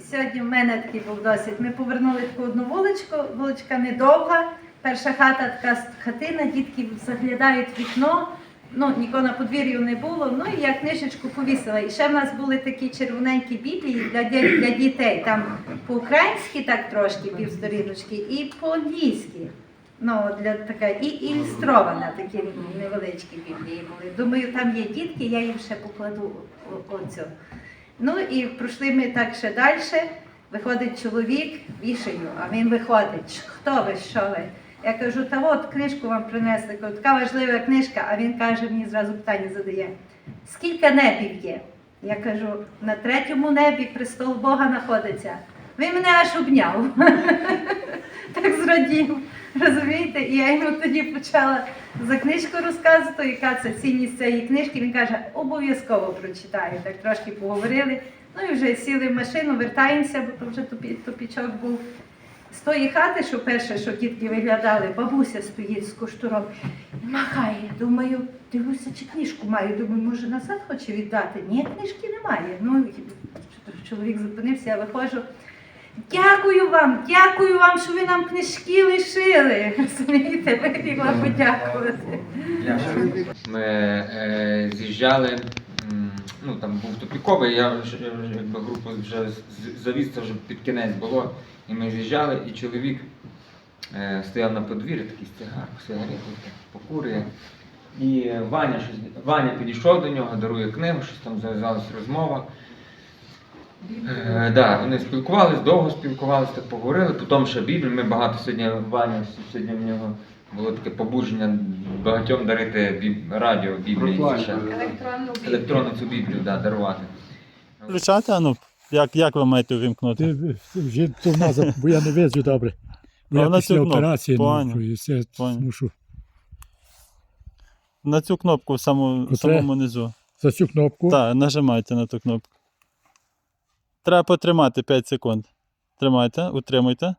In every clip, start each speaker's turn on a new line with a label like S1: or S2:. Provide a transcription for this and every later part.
S1: сьогодні в мене такий був досвід. Ми повернули таку одну вуличку, вуличка недовга. Перша хата така хатина, дітки заглядають в вікно. Ну, нікого на подвір'ю не було. Ну і я книжечку повісила. І ще в нас були такі червоненькі біблії для, для дітей. Там по-українськи так трошки, півсторіночки, і по-англійськи. Ну, для така, і ілюстрована такі невеличкі біблії були. Думаю, там є дітки, я їм ще покладу оцю. Ну і пройшли ми так ще далі. Виходить чоловік, вішаю, а він виходить. Хто ви, що ви? Я кажу, та от книжку вам принесли, кажу, така важлива книжка, а він каже, мені зразу питання задає: скільки небів є? Я кажу, на третьому небі престол Бога знаходиться. Він мене аж обняв. так зрадів. Розумієте? І я йому тоді почала за книжку розказувати, яка це цінність цієї книжки. Він каже, обов'язково прочитаю. Так трошки поговорили. Ну і вже сіли в машину, вертаємося, бо то вже тупічок був. З тої хати, що перше, що дітки виглядали, бабуся стоїть з коштуром махає. Думаю, дивлюся, чи книжку маю. Думаю, може назад хоче віддати. Ні, книжки немає. Ну, чоловік зупинився, я виходжу. Дякую вам, дякую вам, що ви нам книжки лишили. Розумієте, вибігла подякувати.
S2: Ми е, з'їжджали, ну там був тупіковий, я якби групу вже завіз, це вже під кінець було. І ми з'їжджали, і чоловік е, стояв на подвір'ї, такий стигар, сигарету покурює. І Ваня, щось, Ваня підійшов до нього, дарує книгу, щось там зав'язалась розмова. Е, да, вони спілкувались, довго спілкувалися, так поговорили. Потім ще Біблію. Ми багато сьогодні Ваня, сьогодні в нього було таке побудження багатьом дарити біб... радіо Біблії. ще.
S3: Електронну
S2: Електронну цю Біблію да, дарувати.
S4: Включати, а ну, як, як ви маєте увімкнути?
S5: Ти вже назад, бо я не виджу добре. Бо
S4: Ну,
S5: я
S4: на
S5: після
S4: цю
S5: операції ну, і все
S4: Понял.
S5: мушу.
S4: На цю кнопку в самому, самому низу.
S5: За цю кнопку.
S4: Так, нажимайте на ту кнопку. Треба потримати 5 секунд. Тримайте, утримуйте.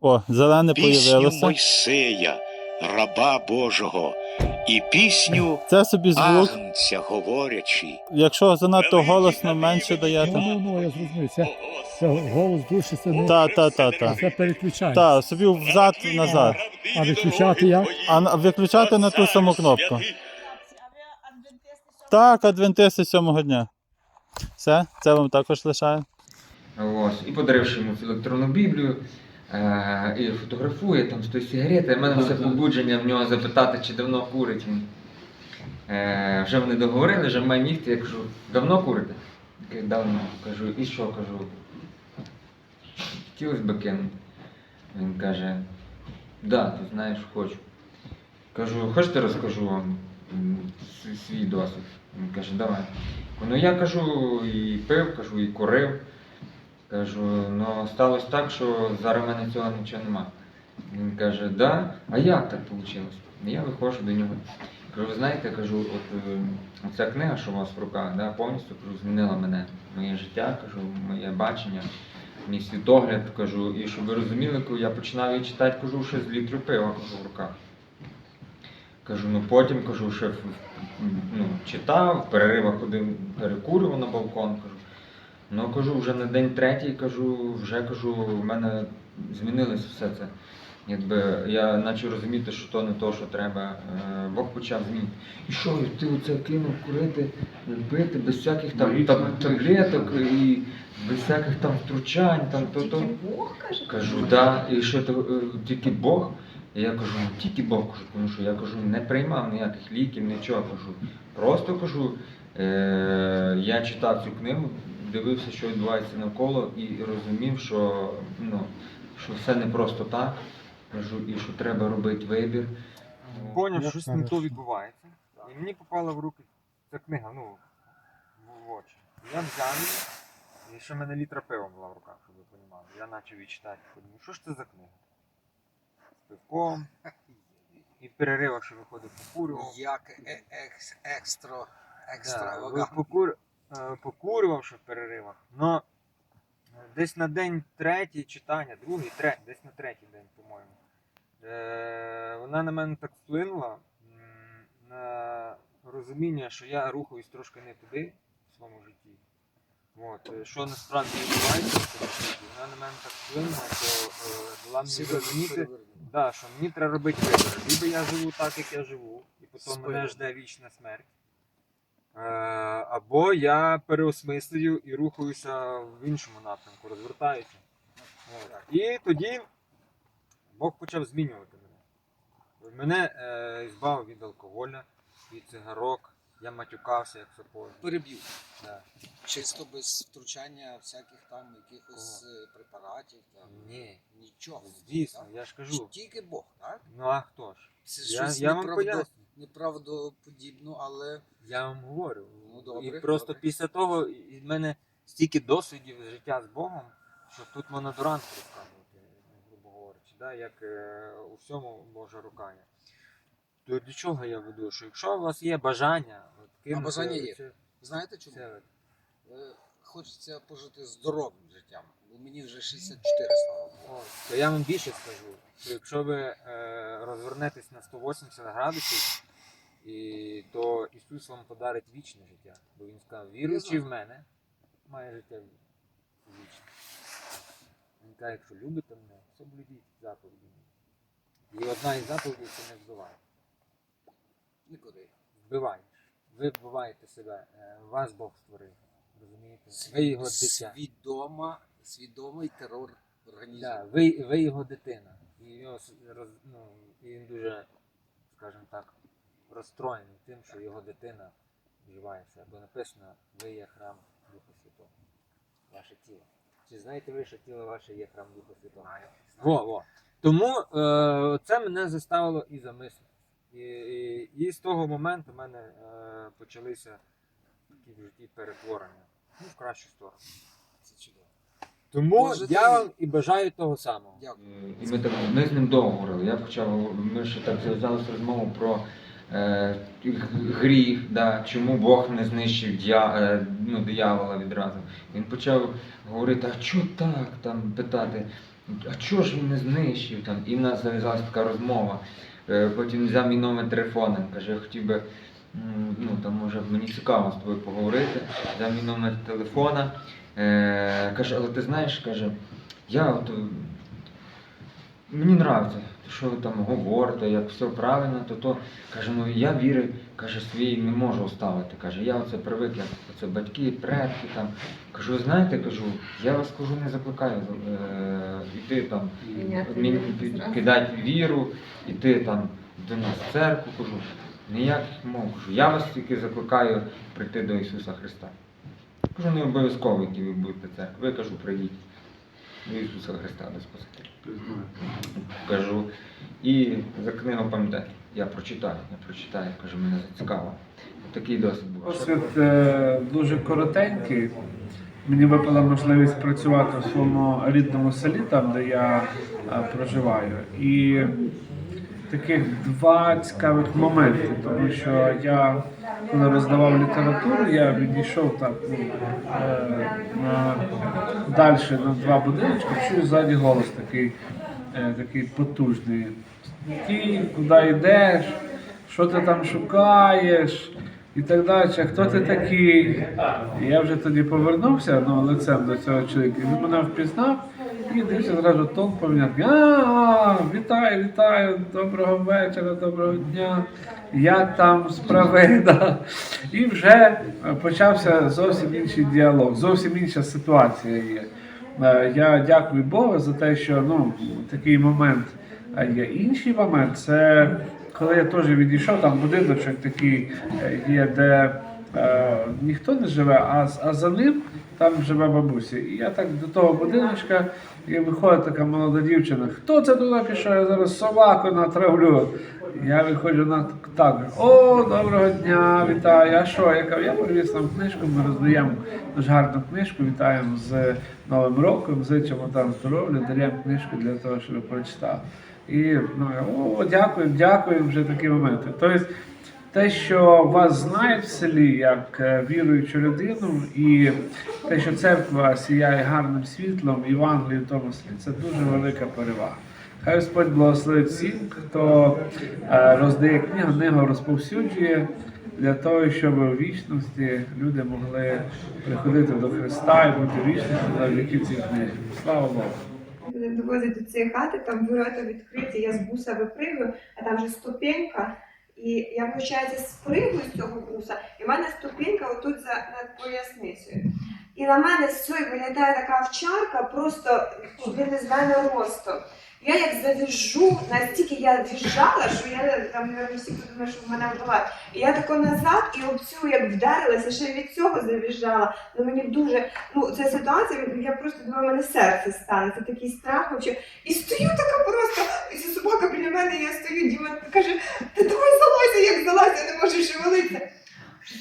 S4: О, зелене
S6: пісню
S4: появилося.
S6: Мойсея, раба Божого, і пісню
S4: Це собі звук.
S6: Агнця говорячи.
S4: Якщо занадто голосно, менше даєте.
S5: ну, ну, я зрозумів. Це, це голос душі, це не
S4: Та, та, та, та.
S5: це переключає.
S4: Так, собі взад назад.
S5: А виключати як?
S4: А на- виключати на ту саму кнопку. Так, адвентисти сьомого дня. Все, це вам також лишаю.
S2: Ось. І подаривши йому цю електронну Біблію, е, і фотографує там з тої сигарети. У мене все побудження в нього запитати, чи давно курить він. Е, вже вони договорили, вже має нігти, я кажу, давно курите? Давно. Кажу, і що кажу? Хотілося б кинути. Він каже, да, ти знаєш, хочу. Кажу, хочете розкажу вам свій- досвід? Він каже, давай. Ну я кажу, і пив, кажу, і курив. Кажу, ну сталося так, що зараз в мене цього нічого нема. Він каже, да, а як так вийшло? Я виходжу до нього. Кажу, ви знаєте, кажу, от е, ця книга, що у вас в руках, да, повністю кажу, змінила мене, моє життя, кажу, моє бачення, мій світогляд, кажу, і щоб ви розуміли, коли я починав її читати, кажу, ще з літру пива кажу, в руках. Кажу, ну потім кажу, в- ну, читав, в переривах ходив, перекурював на балкон. Кажу. Ну кажу, вже на день третій, кажу, вже кажу, в мене змінилось все це. Якби я почав розуміти, що то не то, що треба. Е, Бог почав змінити. І що, і ти оце кинув курити, пити без всяких там таб- таблеток і без всяких там втручань, там то то.
S3: Бог каже.
S2: Кажу, да, і що то е, тільки Бог. І я кажу, ну тільки Бог кажу, тому що я кажу, не приймав ніяких ліків, нічого кажу. Просто кажу, е, я читав цю книгу, дивився, що відбувається навколо, і розумів, що, ну, що все не просто так. Кажу, і що треба робити вибір.
S7: Поняв, що щось не то відбувається. І мені попала в руки ця книга, ну, в- очі. Я взяв її, і ще в мене літра пива була в руках, щоб ви розуміли. Я почав її читати, що ж це за книга? Пивком. І в переривах, що виходив, покурював.
S8: Як е- екс- екстро,
S7: Да,
S8: екстравагантно.
S7: покур... е, покурював ще в переривах. Но десь на день третій читання, другий, третій, десь на третій день, по-моєму. Е, вона на мене так вплинула м, на розуміння, що я рухаюсь трошки не туди в своєму житті. От, е, що насправді відбувається, вона на мене так вплинула, то е, дала мені зрозуміти, да, що мені треба робити вибір. Либо я живу так, як я живу, і потім мене жде вічна смерть. Е, або я переосмислюю і рухаюся в іншому напрямку, розвертаюся. От. І тоді Бог почав змінювати мене. Мене е, збавив від алкоголя, від цигарок, я матюкався як сапожник.
S8: Переб'ю.
S7: Да.
S8: Чисто без втручання всяких там якихось е, препаратів. Там.
S7: Ні,
S8: Нічого.
S7: звісно,
S8: так?
S7: я ж кажу.
S8: Тільки Бог, так?
S7: Ну а хто ж?
S8: Це
S7: Я,
S8: щось
S7: я
S8: неправдо,
S7: поясню.
S8: неправдоподібно, але
S7: Я вам говорю.
S8: Ну, добре,
S7: і просто
S8: добре.
S7: після того в мене стільки досвідів життя з Богом, що тут можна дуранку розказувати, грубо говорячи, да? як е, у всьому Божа рука є. То до чого я веду? Що якщо у вас є бажання, от, кинути
S8: бажання є.
S7: оце-
S8: знаєте чому?
S7: це от,
S8: Е, Хочеться пожити здоровим життям. Бо мені вже 64 слава Богу.
S7: То я вам більше скажу. що Якщо ви е, розвернетесь на 180 градусів, і, то Ісус вам подарить вічне життя. Бо Він сказав, віруючи в мене, має життя вічне. Він каже, якщо любите мене, соблюдіть заповіді. І одна із заповідей це не вбивай.
S8: Нікуди.
S7: Вбиваєш. Ви вбиваєте себе. Е, Вас Бог створив. Розумієте? Ви його дитя.
S8: Свідома, свідомий терор організму.
S7: Да, ви, ви його дитина. І, його, роз, ну, і він дуже, скажімо так, розстроєний тим, що його дитина вживає. Бо написано, ви є храм Духа Святого. Ваше тіло. Чи знаєте ви, що тіло ваше є храм Духа Святого? Во, во. Тому е, це мене заставило і замислити. І, і, і з того моменту в мене е, почалися такі в житті перетворення. Ну, в кращу сторону.
S8: Це чудово.
S7: Тому
S8: Може,
S7: я
S8: ти-
S7: вам і бажаю того самого.
S8: Дякую.
S2: Е, І ми так ми з ним довго говорили. Я почав, ми ще так зав'язалися розмову про е, гріх, да, чому Бог не знищив дя, е, ну, диявола відразу. Він почав говорити, а чого так там питати, а чого ж він не знищив там? І в нас зав'язалася така розмова. Е, потім взяв мій номер телефона, каже, я хотів би. Ну, там може мені цікаво з тобою поговорити. Взяв мій номер телефона. Е, каже, але ти знаєш, каже, я от, е, мені нравиться, що ви там говорите, як все правильно, то то каже, ну я віри, каже, своєї не можу оставити. Каже, я оце привик, як оце батьки, предки там. Кажу, знаєте, кажу, я вас кажу, не закликаю е, іти там,
S1: зразу.
S2: кидати віру, іти там до нас в церкву, кажу. Ніяких мов. Кажу, я вас тільки закликаю прийти до Ісуса Христа. Кажу, не обов'язково, які ви будете в церкві. Ви кажу, прийдіть Ісуса Христа, не Спасителя. Кажу, і за книгу пам'ятаю, я прочитаю, я прочитаю, кажу, мене зацікаво. Такий досвід був.
S3: Досвід е, дуже коротенький. Мені випала можливість працювати в своєму рідному селі, там де я е, проживаю. І таких два цікавих моменти, тому що я коли роздавав літературу, я відійшов так ну, е, на, далі на два будиночки, чую ззаді голос такий, е, такий потужний. Ти куди йдеш? Що ти там шукаєш? І так далі, хто ти такий? Я вже тоді повернувся ну, лицем до цього чоловіка. Він мене впізнав і дивився зразу тон поміняв. А, вітаю, вітаю, доброго вечора, доброго дня. Як там справи? Да. І вже е, почався зовсім інший діалог, зовсім інша ситуація є. Е, Я дякую Богу за те, що ну, такий момент є. Інший момент це коли я теж відійшов, там будиночок такий е, є, де е, ніхто не живе, а, а за ним там живе бабуся. І я так до того будиночка, і виходить така молода дівчина. Хто це туди пішов? Я зараз собаку натравлю. Я виходжу на так. О, доброго дня, вітаю. А що? Я кажу, я привіз нам книжку, ми роздаємо дуже гарну книжку, вітаємо з Новим роком, зичимо там здоров'я, даємо книжку для того, щоб ви прочитали. І ну, о, дякую, дякую, вже такі моменти. Тобто, те, що вас знають в селі як е, віруючу людину, і те, що церква сіяє гарним світлом, Євангелію в тому селі, це дуже велика перевага. Хай Господь благословить всіх, хто е, роздає книгу, книгу розповсюджує. для того, щоб у вічності люди могли приходити до Христа і бути вічними завдяки цій книзі. Слава Богу!
S9: довозить до цієї хати, там ворота відкриті, я з буса випригую, а там вже ступенька. І я, виходить, спригую з цього буса, і в мене ступінька отут за над поясницею. І на мене з цієї виглядає така овчарка, просто ли не з мене ростом. Я як завіжу, настільки я в'їжджала, що я там всі подумали, що в мене була. І я тако назад і об цю як вдарилася, ще від цього завіжджала. Ну мені дуже ну ця ситуація, я просто думаю, мене серце стане. Це такий страх вообще. І стою така просто, і ця собака біля мене, і я стою, Діма каже, ти давай залазь, як залазь, я не можу шевелитися.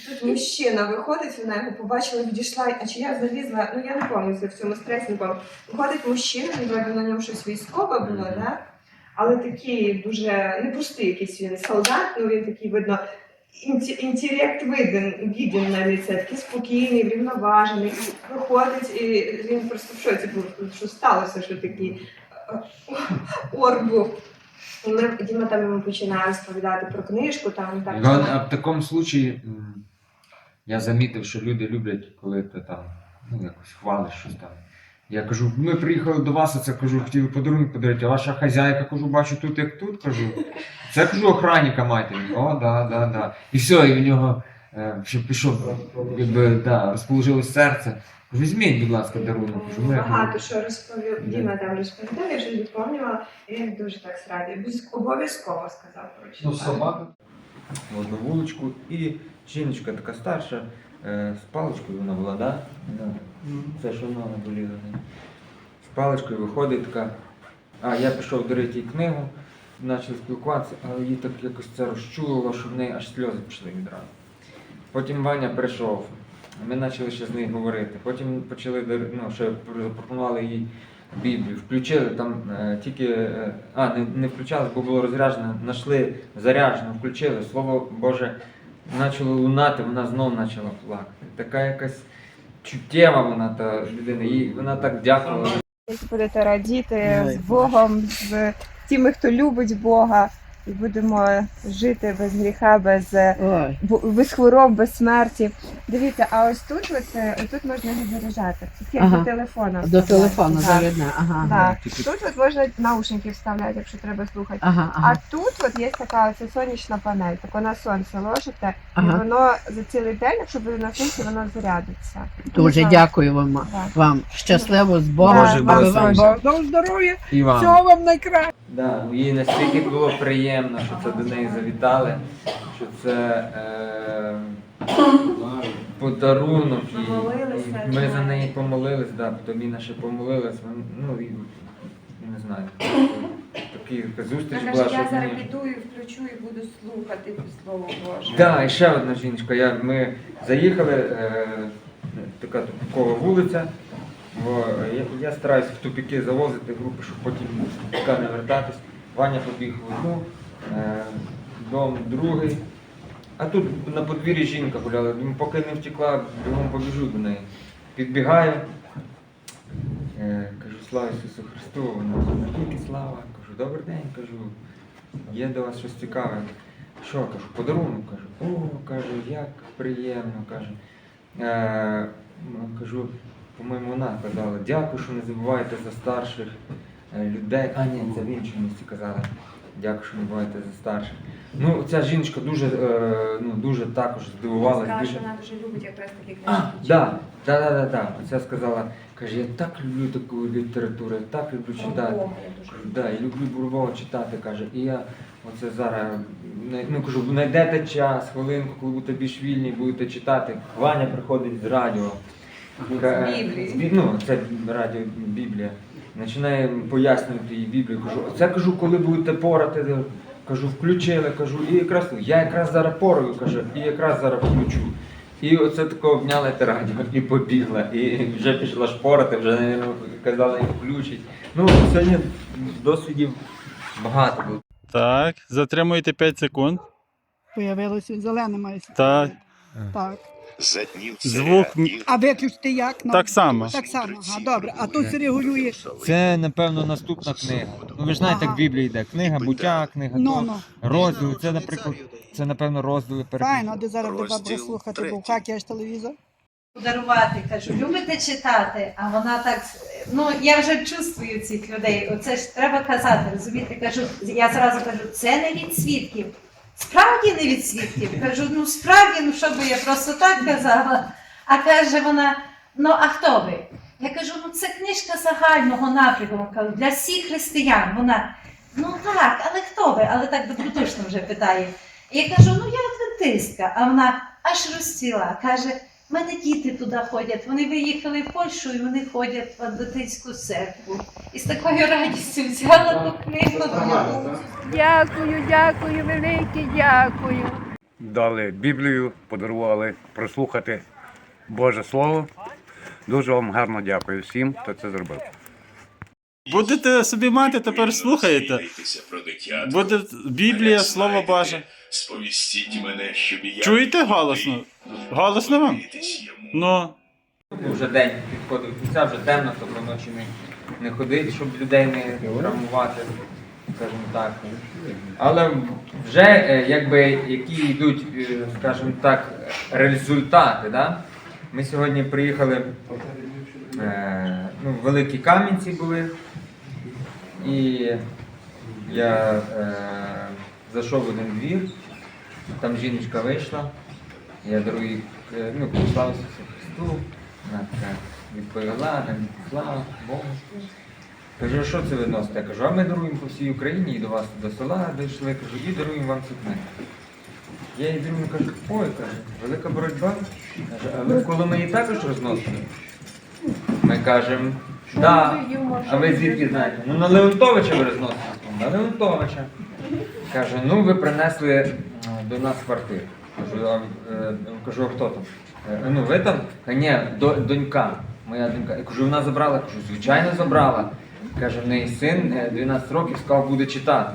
S9: Тут мужчина виходить, вона його побачила, відійшла, а чи я залізла, ну я не пам'ятаю в цьому стресі, пам'ятаю. Виходить мужчина, вроде на ньому щось військове було, да? але такий дуже непростий якийсь він солдат, ну він такий видно. інте- Інтелект виден, виден на лице, такий спокійний, врівноважений. Виходить, і він просто в шоці був, що сталося, що такий е, ми Діма там починає розповідати про книжку, там так.
S2: Ну, а в такому случаї м, я замітив, що люди люблять, коли ти там ну, якось хвалиш щось там. Я кажу, ми приїхали до вас, а це кажу, хотіли подарунок подарити, а ваша хазяйка, кажу, бачу тут як тут, кажу. Це кажу охранника мати. Він, О, да, да, да. І все, і в нього е, ще пішов, якби, да, розположилось серце. Візьміть, будь ласка, дарунок. Ну,
S9: Багато що розповів, Діма там розповідав, я вже доповнювала, і він дуже так зрадів. Обов'язково сказав
S3: Ну,
S9: прочитати.
S2: одну вуличку, і жіночка така старша, е, з паличкою вона була, да? Да. Це що вона боліла. З паличкою виходить така. А я пішов дарити їй книгу, почали спілкуватися, але їй так якось це розчулило, що в неї аж сльози пішли відразу. Потім Ваня прийшов, ми почали ще з нею говорити. Потім почали ну, ще запропонували їй Біблію. Включили там е, тільки. е, а, не, не включали, бо було розряджено, знайшли заряджено, включили. Слово Боже почало лунати, вона знов почала плакати. Така якась чуттєва вона та людина, їй вона так дякувала.
S9: Будете радіти з Богом, з тими, хто любить Бога, і будемо жити без гріха, без, е, без хвороб, без смерті. Дивіться, а ось тут, ось, е, тут можна його заряджати. Як
S5: Ага.
S9: до телефона.
S5: До
S9: вставляти.
S5: телефону
S9: Так.
S5: зарядне. Ага.
S9: Так. Тут от можна наушники вставляти, якщо треба слухати.
S5: Ага,
S9: А тут от є така оця сонячна панель, так на сонце ложите, і воно за цілий день, якщо буде на сонці, воно зарядиться.
S5: Дуже дякую вам.
S9: Так.
S5: Вам щасливо з Богом.
S9: Боже,
S5: аби
S2: Боже,
S5: вам
S2: Боже.
S5: Бог дав здоров'я.
S2: І вам.
S5: Всього вам найкраще.
S2: Да, їй настільки було приємно, що це до неї завітали, що це е, подарунок.
S1: Помолилися,
S2: І Ми за неї помолились, да, тобі наше помолились. Ну і не знаю. Такі зустріч
S1: Вона
S2: була,
S1: каже,
S2: що
S1: я зараз
S2: мені.
S1: піду і включу і буду слухати Слово Боже.
S2: Да, і ще одна жіночка. Я, ми заїхали, е, така тупикова вулиця. О, я, я стараюсь в тупики завозити групи, щоб потім така не вертатись. Ваня побіг в одну, е, дом другий. А тут на подвір'ї жінка гуляла. Думаю, поки не втекла, бігом побіжу до неї. Підбігаю. Е, кажу, слава Ісусу Христу, вона наскільки слава. Кажу, добрий день, кажу, є до вас щось цікаве. Що, кажу, подарунок, кажу. О, кажу, як приємно, каже. Е, ну, кажу, по-моєму, вона казала, дякую, що не забуваєте за старших е, людей. А, ні, це в іншому казала. Дякую, що не забуваєте за старших. Ну, ця жіночка дуже, е, ну, дуже також здивувалась.
S1: Сказала, що вона дуже любить якраз такі
S2: А,
S1: книжки.
S2: да, да, да, да, да. Оця сказала, каже, я так люблю таку літературу, я так люблю читати.
S1: Я дуже
S2: Кажу, да, люблю Бурбова читати, каже. І я оце зараз най- ну, кажу, знайдете час, хвилинку, коли будете більш вільні, будете читати. Ваня приходить з радіо. Ка-
S9: З Біблії.
S2: з Бі- Ну, це радіо Біблія. Починає пояснювати їй Біблію. Кажу, це кажу, коли будете порати. Кажу, включили, кажу, і якраз я якраз зараз пораю, кажу, і якраз зараз включу. І оце тако обняла те радіо і побігла. І вже пішла шпорити, вже наверно, казала їм включить. Ну, сьогодні досвідів багато було.
S4: Так, затримуєте 5 секунд.
S10: Появилося зелене має.
S4: Так.
S10: Так.
S4: Звук
S5: А виключити як? Ну,
S4: Так само.
S5: Так само, ага, добре. А тут се регулює.
S2: Це, напевно, наступна книга. Ну, ви ж знаєте, як в Біблії йде книга, буття, книга
S5: Ну,
S2: то,
S5: ну.
S2: розділи. Це, наприклад, це, напевно, розділи
S5: Файно, а де зараз буде бабу слухати, бо як ж телевізор?
S1: подарувати. Кажу, любите читати? А вона так, ну я вже чувствую цих людей. Оце ж треба казати, розумієте? Кажу, я зразу кажу, це не від свідків. Справді не від свідків. Кажу, ну справді, ну що би я просто так казала. А каже вона: ну а хто ви? Я кажу, ну це книжка загального напрямку для всіх християн. Вона, ну так, але хто ви? Але так добротушно вже питає. Я кажу, ну я адвентистка. А вона аж розцвіла. Каже, у мене діти туди ходять. Вони виїхали в Польщу і вони ходять в Адвентистську церкву. І з такою радістю взяла ту книгу.
S10: Дякую, дякую, велике дякую.
S11: дали Біблію, подарували прослухати Боже Слово. Дуже вам гарно дякую всім, хто це зробив.
S4: Будете собі мати, тепер слухаєте. Буде Біблія, Слово Боже.
S6: Сповістіть мене, щоб я
S4: Чуєте голосно? Голосно вам? Ну,
S2: Вже день підходив кінця, вже темно, то вночі не, не ходить, щоб людей не травмувати, скажімо так. Але вже е, якби які йдуть, е, скажімо так, результати. Да? Ми сьогодні приїхали, е, ну, Великі Кам'янці були, і я е, зайшов в один двір, там жіночка вийшла, я дарую, е, ну, Ісусу Христу, вона така відповіла, слава Богу. Кажу, що це ви носите? Я кажу, а ми даруємо по всій Україні і до вас до села дійшли, кажу, і даруємо вам цю. Я їй думаю, кажу, ой, каже, велика боротьба. Каже, а ви в Коломиї також розносите? Ми кажемо, да. А ви звідки знаєте? Ну на Леонтовича ви розносите. На Леонтовича. Каже, ну ви принесли до нас квартиру. Кажу, а, е, кажу, а хто там? Е, Ну, ви там? Каже, ні, до, донька. Моя донька. Я кажу, вона забрала? Кажу, звичайно, забрала. Каже, в неї син е, 12 років сказав, буде читати.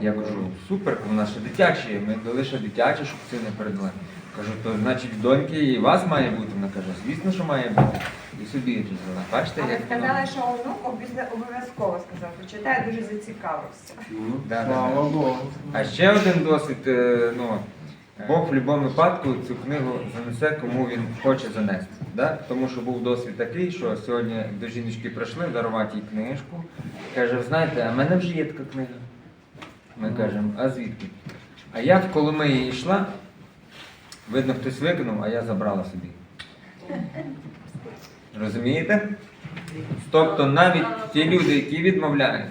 S2: Я кажу, супер, вона ще дитяча, є, ми дали ще дитяче, щоб сина передали. Кажу, то значить доньки і вас має бути. Вона каже, звісно, що має бути. І собі її взяла. Бачите,
S9: Але
S2: як
S9: сказали, що онук обов'язково- обов'язково сказав, прочитає, дуже зацікавився.
S2: Да, да, да.
S3: Слава Богу.
S2: А ще один досвід, е, ну, Бог в будь-якому випадку цю книгу занесе, кому він хоче занести. Да? Тому що був досвід такий, що сьогодні до жіночки прийшли дарувати їй книжку. Каже, «Ви знаєте, а в мене вже є така книга. Ми кажемо, а звідки? А я в Коломиї йшла, видно, хтось викинув, а я забрала собі. Розумієте? Тобто навіть ті люди, які відмовляють,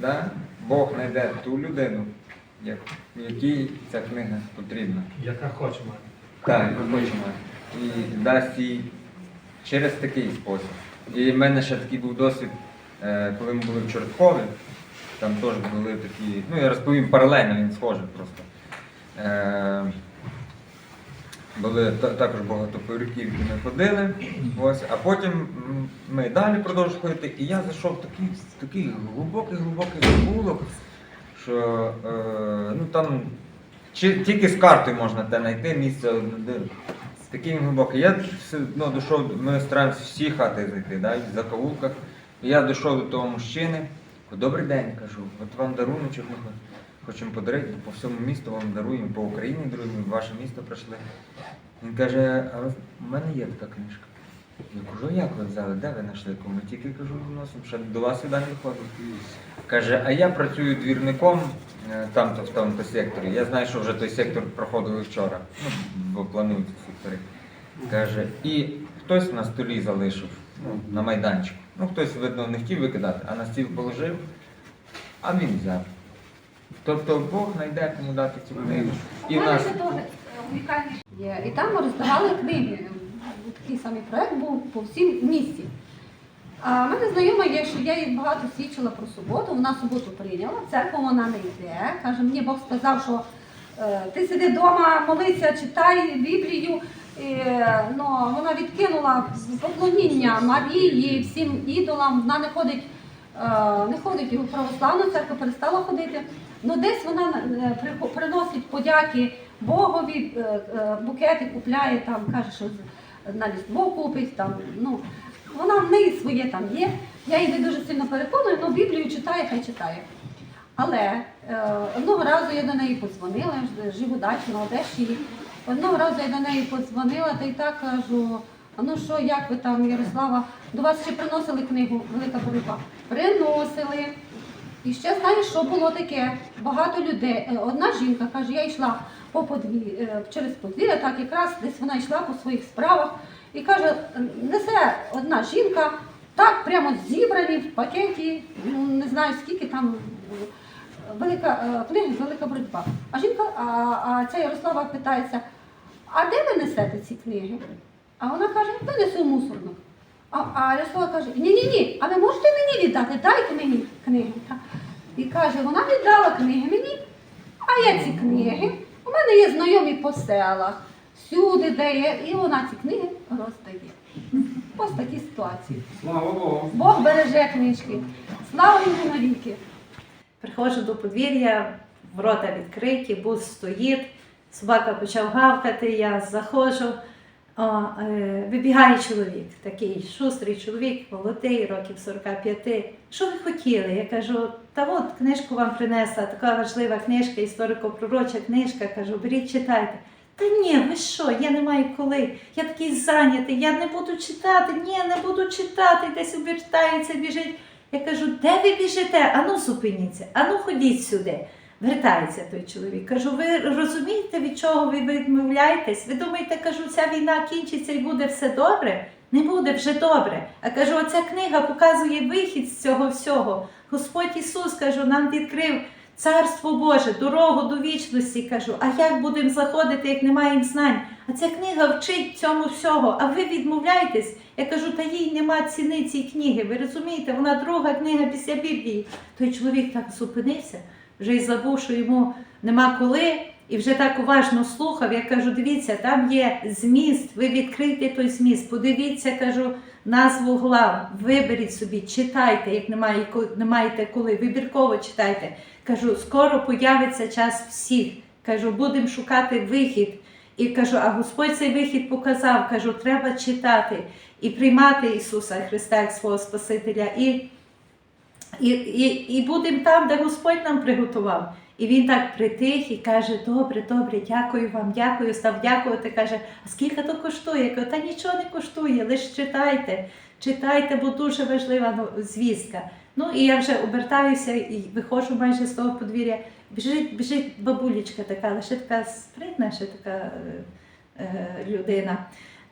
S2: да? Бог знайде ту людину, як- якій ця книга потрібна.
S3: Яка хоче мати.
S2: Так, яку хоче мати. І дасть їй через такий спосіб. І в мене ще такий був досвід, е, коли ми були в Чорткові, там теж були такі, ну я розповім паралельно, він схожий просто. Були та- також багатоповерхівки, ми ходили, ось, а потім ми далі продовжували ходити, і я зайшов в такий, такий глибокий, глибокий забулок, що е, ну, там чи, тільки з картою можна те знайти місце, де такий він глибокий. Я все одно дійшов, ми стараємося всі хати зайти, да, в закоулках. Я дійшов до того мужчини, добрий день, кажу, от вам даруночок ми хо- хочемо подарити, по всьому місту вам даруємо, по Україні даруємо, ваше місто прийшли. Він каже, а у мене є така книжка. Я кажу, як ви взяли, де ви знайшли? Ми тільки кажу, вносимо, ще до вас сюди не виходить. Каже, а я працюю двірником е, там-то в тому секторі. Я знаю, що вже той сектор проходили вчора. Ну, планують сектори. Каже, і хтось на столі залишив, ну, на майданчику. Ну, хтось, видно, не хотів викидати, а на стіл положив, а він взяв. Тобто Бог знайде кому дати цю книгу. І в нас
S10: Є. І там ми роздавали книги. Такий самий проект був по всім місті. А в мене знайома є, що я їй багато свідчила про суботу, вона суботу прийняла, в церкву вона не йде. Каже, мені Бог сказав, що е, ти сиди вдома, молися, читай Біблію. І, ну, вона відкинула поклоніння Марії, всім ідолам, вона не ходить, е, не ходить у православну церкву, перестала ходити. Ну, десь вона е, приносить подяки Богові е, е, букети купляє, там каже, що на Різдво купить, там, ну, вона в неї своє там є. Я її дуже сильно переконую, але Біблію читає, хай читає. Але одного разу я до неї подзвонила, живу далі на Одещі. Одного разу я до неї подзвонила та й так кажу, ну що, як ви там, Ярослава, до вас ще приносили книгу Велика боротьба? Приносили. І ще знаєш, що було таке? Багато людей. Е, Одна жінка каже, я йшла по подвір... е, через подвір'я, так якраз десь вона йшла по своїх справах і каже, несе одна жінка, так прямо зібрані в пакеті, ну не знаю скільки там е, велика книга, велика боротьба. А жінка, а, а ця Ярослава питається, а де ви несете ці книги? А вона каже, я несу в мусорник. А, а Ярослава каже, ні-ні-ні, а ви можете мені віддати? Дайте мені книги. І каже, вона віддала книги мені, а я ці книги. У мене є знайомі по селах, всюди де є, і вона ці книги роздає. Ось такі ситуації.
S7: Слава Богу.
S10: Бог береже книжки. Слава йому навіки.
S1: Приходжу до подвір'я, ворота відкриті, бус стоїть, собака почав гавкати, я заходжу. Е, вибігає чоловік, такий шустрий чоловік, молодий, років 45. Що ви хотіли? Я кажу, та от книжку вам принесла, така важлива книжка, історико-пророча книжка. Кажу, беріть, читайте. Та ні, ви що, я не маю коли. Я такий зайнятий, я не буду читати, ні, не буду читати, десь обертається, біжить. Я кажу, де ви біжите? Ану зупиніться, ану ходіть сюди. Вертається той чоловік. Кажу, ви розумієте, від чого ви відмовляєтесь? Ви думаєте, кажу, ця війна кінчиться і буде все добре? Не буде вже добре. А кажу, оця книга показує вихід з цього всього. Господь Ісус, кажу, нам відкрив Царство Боже, дорогу до вічності. Кажу, а як будемо заходити, як не маємо знань? А ця книга вчить цьому всього, а ви відмовляєтесь. Я кажу, та їй нема ціни цій книги. Ви розумієте, вона друга книга після Біблії. Той чоловік так зупинився, вже й забув, що йому нема коли, і вже так уважно слухав. Я кажу, дивіться, там є зміст, ви відкрийте той зміст, подивіться, кажу, назву глав, виберіть собі, читайте, як немає, не маєте коли, вибірково читайте. Кажу, скоро появиться час всіх. Кажу, будемо шукати вихід. І кажу, а Господь цей вихід показав. Кажу, треба читати і приймати Ісуса Христа як свого Спасителя. І, і, і, і будемо там, де Господь нам приготував. І він так притих і каже: Добре, добре, дякую вам, дякую, став дякувати. Каже, а скільки то коштує? Я кажу, та нічого не коштує, лише читайте, читайте, бо дуже важлива ну, звістка. Ну і я вже обертаюся і виходжу майже з того подвір'я. Біжить, біжить бабулечка така, лише така спритна, ще така е, е, людина.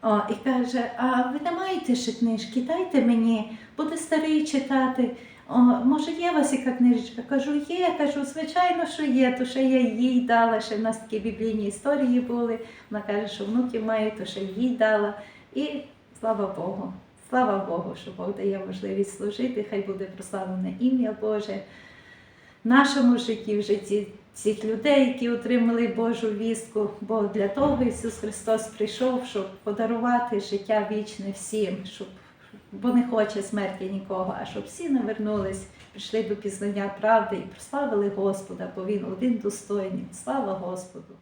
S1: О, і каже: А ви не маєте ще книжки? Дайте мені, буде старий читати. О, може, є у вас яка книжечка? Кажу, є. Кажу, звичайно, що є, то ще я їй дала, ще в нас такі біблійні історії були. Вона каже, що внуків має, то ще їй дала. І слава Богу, слава Богу, що Бог дає можливість служити, хай буде прославлене ім'я Боже в нашому житті, в житті цих людей, які отримали Божу вістку. Бо для того Ісус Христос прийшов, щоб подарувати життя вічне всім, щоб бо не хоче смерті нікого, а щоб всі навернулись, прийшли до пізнання правди і прославили Господа, бо Він один достойний. Слава Господу!